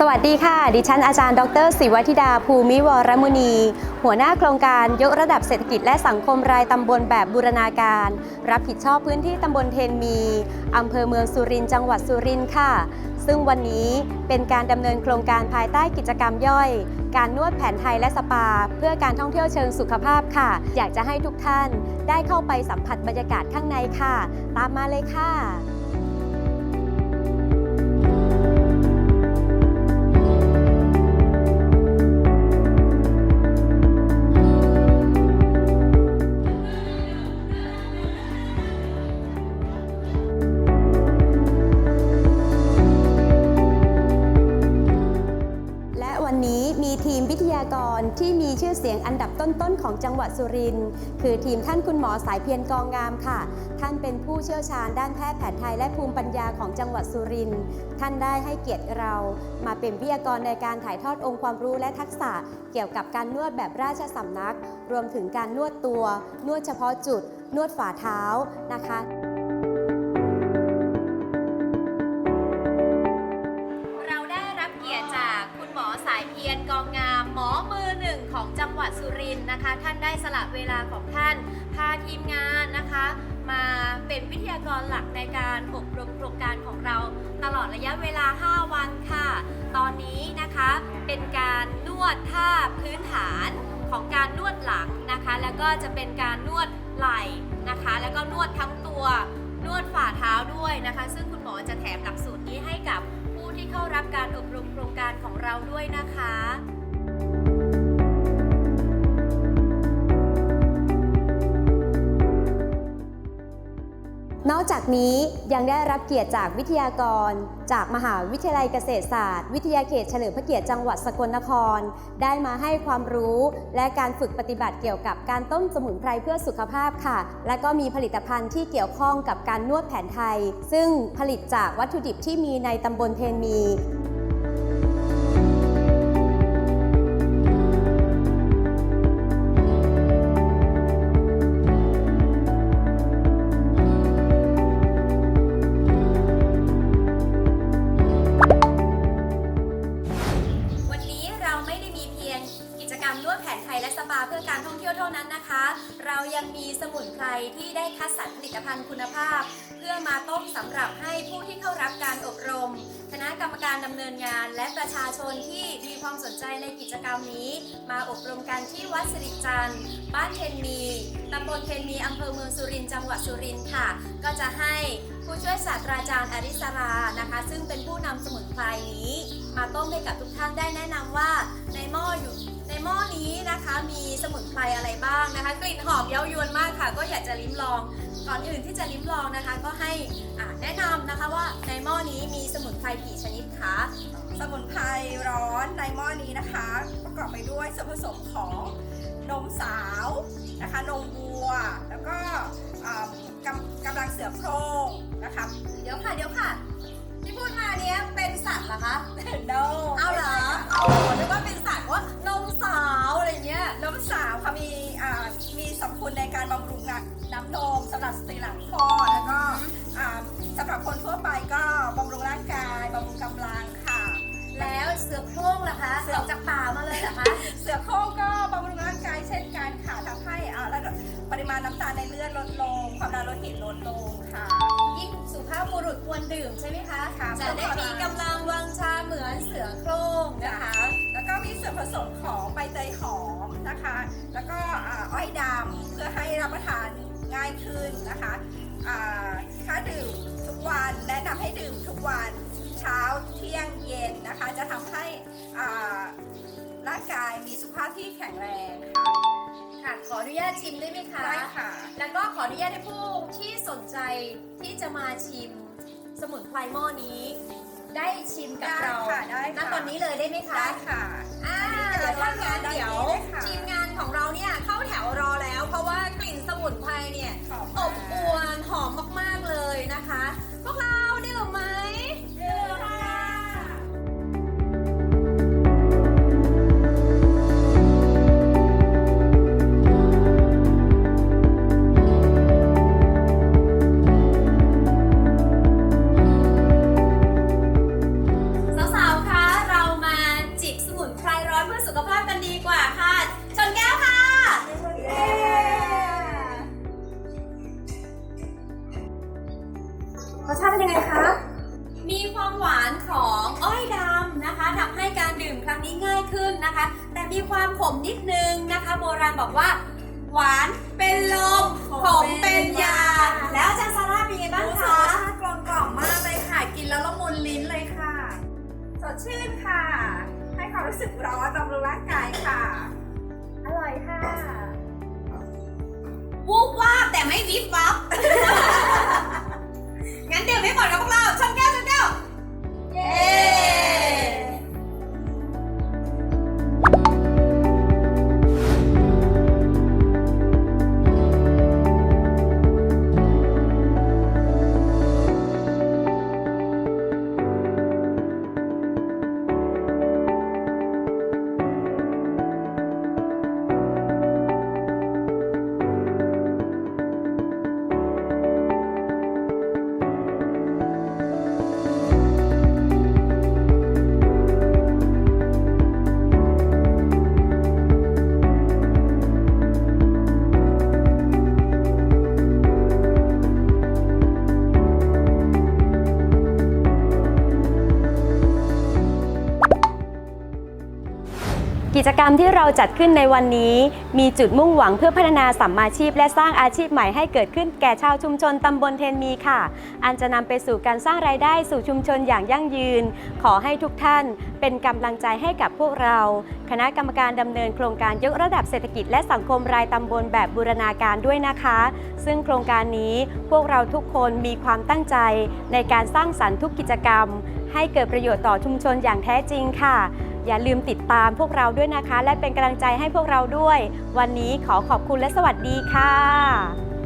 สวัสดีค่ะ ดิฉันอาจารย์ ดรศิวัธิดา ภูมิวรมุนี หัวหน้าโครงการยกระดับเศรษฐกิจและสังคมรายตำบลแบบบูรณาการ รับผิดชอบพื้นที่ตำบลเทนมีอำเภอเมืองสุรินทร์จังหวัดสุรินทร์ค่ะ ซึ่งวันนี้เป็นการดำเนินโครงการภายใต้กิจกรรมย่อย การนวดแผนไทยและสปา เพื่อการท่องเที่ยวเชิงสุขภาพค่ะ อยากจะให้ทุกท่านได้เข้าไปสัมผัสบรรยากาศข้างในค่ะ ตามมาเลยค่ะ ของจังหวัดสุรินทร์คือทีมท่านคุณหมอสายเพียรกองงามค่ะ ท่านเป็นผู้เชี่ยวชาญด้านแพทย์แผนไทยและภูมิปัญญาของจังหวัดสุรินทร์ท่านได้ให้เกียรติเรามาเป็นวิทยากรในการถ่ายทอดองค์ความรู้และทักษะ เกี่ยวกับการนวดแบบราชสำนัก รวมถึงการนวดตัว นวดเฉพาะจุด นวดฝ่าเท้านะคะ สุรินทร์นะคะ ท่านได้สละเวลาของท่าน พาทีมงานนะคะ มาเป็นวิทยากรหลักในการอบรมโครงการของเรา ตลอดระยะเวลา 5 วันค่ะ ตอนนี้นะคะเป็นการนวดท่าพื้นฐานของการนวดหลังนะคะ แล้วก็จะเป็นการนวดไหล่นะคะ แล้วก็นวดทั้งตัวนวดฝ่าเท้าด้วยนะคะ ซึ่งคุณหมอจะแถมหลักสูตรนี้ให้กับผู้ที่เข้ารับการอบรมโครงการของเราด้วยนะคะ นี้ยังได้รับเกียรติจากวิทยากร จากมหาวิทยาลัยเกษตรศาสตร์ วิทยาเขตเฉลิมพระเกียรติจังหวัดสกลนคร ได้มาให้ความรู้และการฝึกปฏิบัติเกี่ยวกับการต้มสมุนไพรเพื่อสุขภาพค่ะ และก็มีผลิตภัณฑ์ที่เกี่ยวข้องกับการนวดแผนไทย ซึ่งผลิตจากวัตถุดิบที่มีในตำบลเทนมี การท่องเที่ยวเท่านั้นนะคะ เรายังมีสมุนไพรที่ได้คัดสรรผลิตภัณฑ์คุณภาพ เพื่อมาต้มสำหรับให้ผู้ที่เข้ารับการอบรม คณะกรรมการดำเนินงาน และประชาชนที่มีความสนใจในกิจกรรมนี้ มาอบรมกันที่วัดสิริจันทร์ บ้านเทนมีตำบลเทนมีอำเภอเมืองสุรินทร์จังหวัดสุรินทร์ค่ะ ก็จะให้ผู้ช่วยศาสตราจารย์อริสรานะคะ ซึ่งเป็นผู้นำสมุนไพรนี้ มาต้มให้กับทุกท่านได้แนะนำว่าในหม้ออยู่ ม้อนี้นะคะมีสมุนไพรอะไรบ้างนะคะ กลิ่นหอมเย้ายวนมากค่ะ ก็อยากจะลิ้มลอง ก่อนอื่นที่จะลิ้มลองนะคะ ก็ให้แนะนำนะคะว่าในหม้อนี้มีสมุนไพรกี่ชนิดคะสมุนไพรร้อนในหม้อนี้นะคะ ประกอบไปด้วยส่วนผสมของนมสาวนะคะนมวัว แล้วก็กำกำลังเสือโครงนะคะเดี๋ยวค่ะเดี๋ยวค่ะที่พูดมาเนี้ยเป็นสัตว์เหรอคะโน มีอ่ามีสรรพคุณในการบำรุงน้ำนมสำหรับสตรีหลังคลอดแล้วก็อ่าสำหรับคนทั่วไปก็บำรุงร่างกายบำรุงกำลังค่ะ แล้วเสือโคร่งล่ะคะออกจากป่ามาเลยเหรอคะ เสือโคร่งก็บำรุงร่างกายเช่นกันค่ะทำให้อ่าระดับปริมาณน้ำตาลในเลือดลดลง ความดันโลหิตลดลงค่ะ ยิ่งสุภาพบุรุษควรดื่มใช่ไหมคะ ค่ะ จะได้มีกำลังวังชาเหมือนเสือโคร่งนะคะแล้วก็มี ส่วนผสมของใบเตยหอมนะคะ แล้วก็อ่าอ้อยดำเพื่อให้รับประทานง่ายขึ้นนะคะอ่าถ้าดื่มทุกวันแนะนำให้ดื่มทุกวันเช้าเที่ยงเย็นนะคะ จะทำให้อ่าร่างกายมีสุขภาพที่แข็งแรงค่ะค่ะขออนุญาตชิมได้ไหมคะได้ค่ะ แล้วก็ขออนุญาตให้ผู้ที่สนใจที่จะมาชิมสมุนไพรหม้อนี้ ได้ชิมกับได้เราค่ะได้ณค่ะตอนนี้เลยได้ไหมคะได้ค่ะ อ่าเดี๋ยวถ้างั้นได้เดี๋ยวได้ค่ะทีมงานารย์บอกว่า หวานเป็นลมขมเป็นยา แล้วอาจารย์ซาร่าเป็นไงบ้างรู้สึกคะรสชาติกลมกล่อมมากเลยค่ะ กินแล้วละมุนลิ้นเลยค่ะ สดชื่นค่ะ ให้ความรู้สึกร้อนบำรุงร่างกายค่ะ อร่อยค่ะวูบวาบแต่ไม่วิบวับ งั้นดื่มให้หมดกับพวกเราชนแก้วชนแก้ว เย้ กิจกรรมที่เราจัดขึ้นในวันนี้ มีจุดมุ่งหวังเพื่อพัฒนาสัมมาชีพ และสร้างอาชีพใหม่ให้เกิดขึ้นแก่ชาวชุมชนตำบลเทนมีค่ะ อันจะนำไปสู่การสร้างรายได้สู่ชุมชนอย่างยั่งยืน ขอให้ทุกท่านเป็นกำลังใจให้กับพวกเรา คณะกรรมการดำเนินโครงการยกระดับเศรษฐกิจและสังคมรายตำบลแบบบูรณาการด้วยนะคะ ซึ่งโครงการนี้พวกเราทุกคนมีความตั้งใจในการสร้างสรรค์ทุกกิจกรรม ให้เกิดประโยชน์ต่อชุมชนอย่างแท้จริงค่ะ อย่าลืมติดตามพวกเราด้วยนะคะ และเป็นกำลังใจให้พวกเราด้วย วันนี้ขอขอบคุณและสวัสดีค่ะ